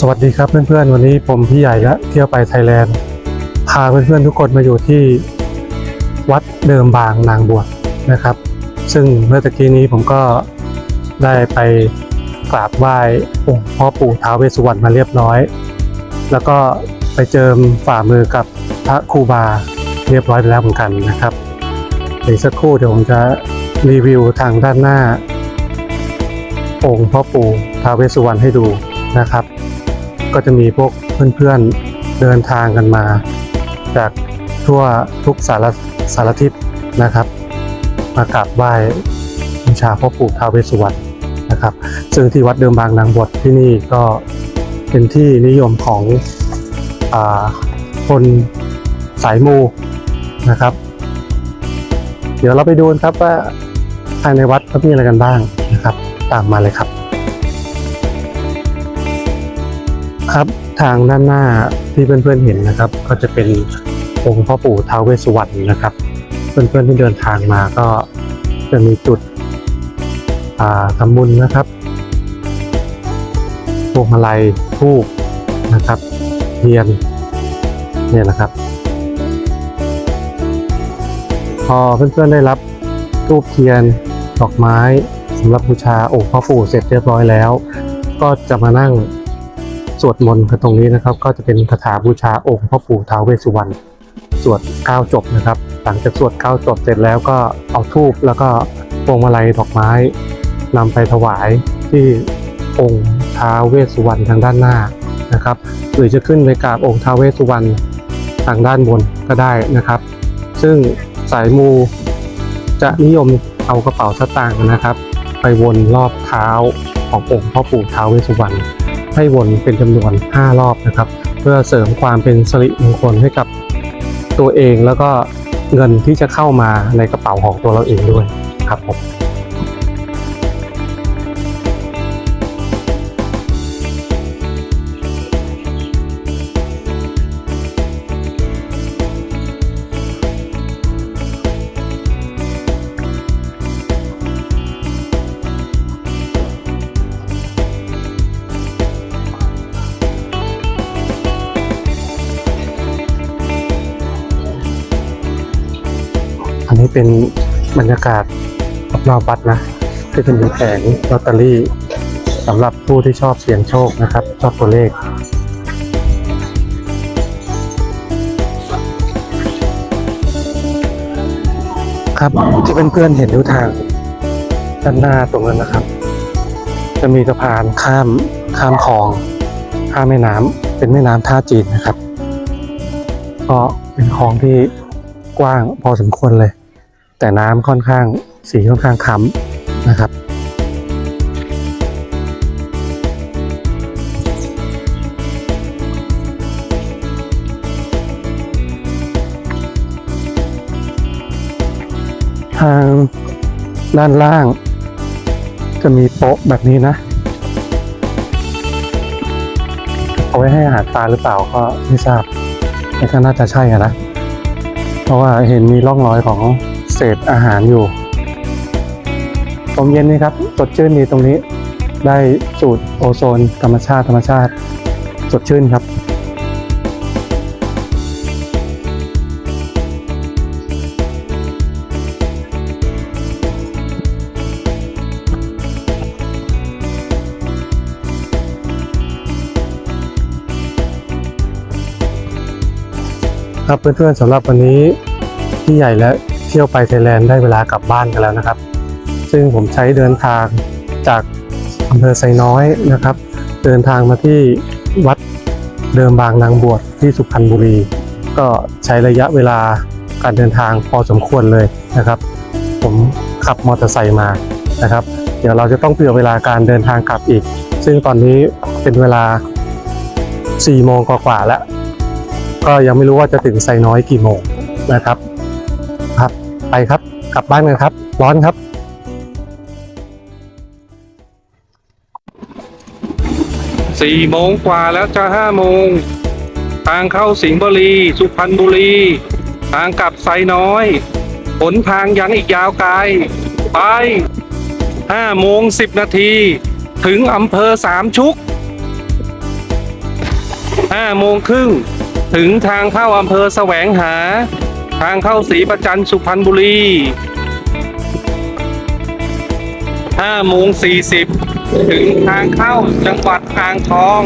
สวัสดีครับเพื่อนๆ วันนี้ผมพี่ใหญ่และเที่ยวไปไทยแลนด์พาเพื่อนๆทุกคนมาอยู่ที่วัดเดิมบางนางบวชนะครับ ซึ่งเมื่อตะกี้นี้ผมก็ได้ไปกราบไหว้องค์พ่อปู่ท้าวเวสสุวรรณมาเรียบร้อย แล้วก็ไปเจิมฝ่ามือกับพระครูบาเรียบร้อยไปแล้วเหมือนกันนะครับเดี๋ยวสักครู่เดี๋ยวผมจะรีวิวทางด้านหน้า องค์พ่อปู่ท้าวเวสสุวรรณให้ดูนะครับ ก็จะมีพวกเพื่อนๆเดินทางกันมา จากทั่วทุกสารสารทิศนะครับ มากราบไหว้บูชาพ่อปู่ท้าวเวสสุวรรณนะครับ ซึ่งที่วัดเดิมบางนางบวชที่นี่ก็เป็นที่นิยมของอคนสายมูนะครับ เดี๋ยวเราไปดูครับว่าภายในวัดเขามีอะไรกันบ้างนะครับ ตามมาเลยครับ ครับทางด้านหน้าที่เพื่อนๆเห็นนะครับ ก็จะเป็นองค์พ่อปู่ท้าวเวสสุวรรณนะครับ เพื่อนๆที่เดินทางมาก็จะมีจุดทำบุญนะครับพวงมาลัยทูบนะครับเทียนเนี่ยนะครับ พอเพื่อนๆได้รับทูบเทียนดอกไม้สำหรับบูชาองค์พ่อปู่เสร็จเรียบร้อยแล้ว ก็จะมานั่ง สวดมนต์กันตรงนี้นะครับ ก็จะเป็นคาถาบูชาองค์พ่อปู่ท้าวเวสสุวรรณสวด9จบนะครับ หลังจากสวด9จบเสร็จแล้วก็เอาธูปแล้วก็พวงมาลัยดอกไม้นำไปถวายที่องค์ท้าวเวสสุวรรณทางด้านหน้านะครับ หรือจะขึ้นไปกราบองค์ท้าวเวสสุวรรณทางด้านบนก็ได้นะครับ ซึ่งสายมูจะนิยมเอากระเป๋าสตางค์นะครับ ไปวนรอบเท้าขององค์พ่อปู่ท้าวเวสสุวรรณ ให้วนเป็นจำนวน 5 รอบนะครับ เพื่อเสริมความเป็นสิริมงคลให้กับตัวเองแล้วก็เงินที่จะเข้ามาในกระเป๋าของตัวเราเองด้วยครับผม เป็นบรรยากาศรอบๆวัดนะก็จะมีแผงลอตเตอรี่สำหรับผู้ที่ชอบเสี่ยงโชคนะครับ ชอบตัวเลข ครับที่เพื่อนๆเห็นดูทางด้านหน้าตรงนั้นนะครับ จะมีสะพานข้ามข้ามคลอง ข้ามแม่น้ำเป็นแม่น้ำท่าจีนนะครับ ก็เป็นคลองที่กว้างพอสมควรเลย แต่น้ำค่อนข้างสีค่อนข้างค้ำนะครับทางด้านล่าง จะมีโป๊ะแบบนี้นะ เอาไว้ให้อาหารปลาหรือเปล่าก็ไม่ทราบแต่ก็น่าจะใช่นะ เพราะว่าเห็นมีร่องรอยของ เศษอาหารอยู่ลมเย็นนี่ครับสดชื่นดีตรงนี้ ได้สูตรโอโซน ธรรมชาติธรรมชาติ สดชื่นครับ ครับเพื่อนๆสำหรับวันนี้พี่ใหญ่และ ที่ยวไปไทยแลนด์ได้เวลากลับบ้านกันแล้วนะครับ ซึ่งผมใช้เดินทางจากอำเภอไซน้อยนะครับ เดินทางมาที่วัดเดิมบางนางบวชที่สุพรรณบุรี ก็ใช้ระยะเวลาการเดินทางพอสมควรเลยนะครับ ผมขับมอเตอร์ไซค์มานะครับ เดี๋ยวเราจะต้องเผื่อเวลาการเดินทางกลับอีก ซึ่งตอนนี้เป็นเวลา 4 โมงกว่าๆแล้ว ก็ยังไม่รู้ว่าจะถึงไซน้อยกี่โมงนะครับครับ ไปครับ กลับบ้านกันครับ ร้อนครับสี่โมงกว่าแล้วจะห้าโมง ทางเข้าสิงห์บุรี สุพรรณบุรี ทางกลับไซน้อยหนทางยังอีกยาวไกล ไปห้าโมงสิบนาที ถึงอำเภอสามชุกห้าโมงครึ่ง ถึงทางเข้าอำเภอแสวงหา ทางเข้าศรีประจันสุพรรณบุรีห้าโมงสี่สิบถึงทางเข้าจังหวัดอ่างทอง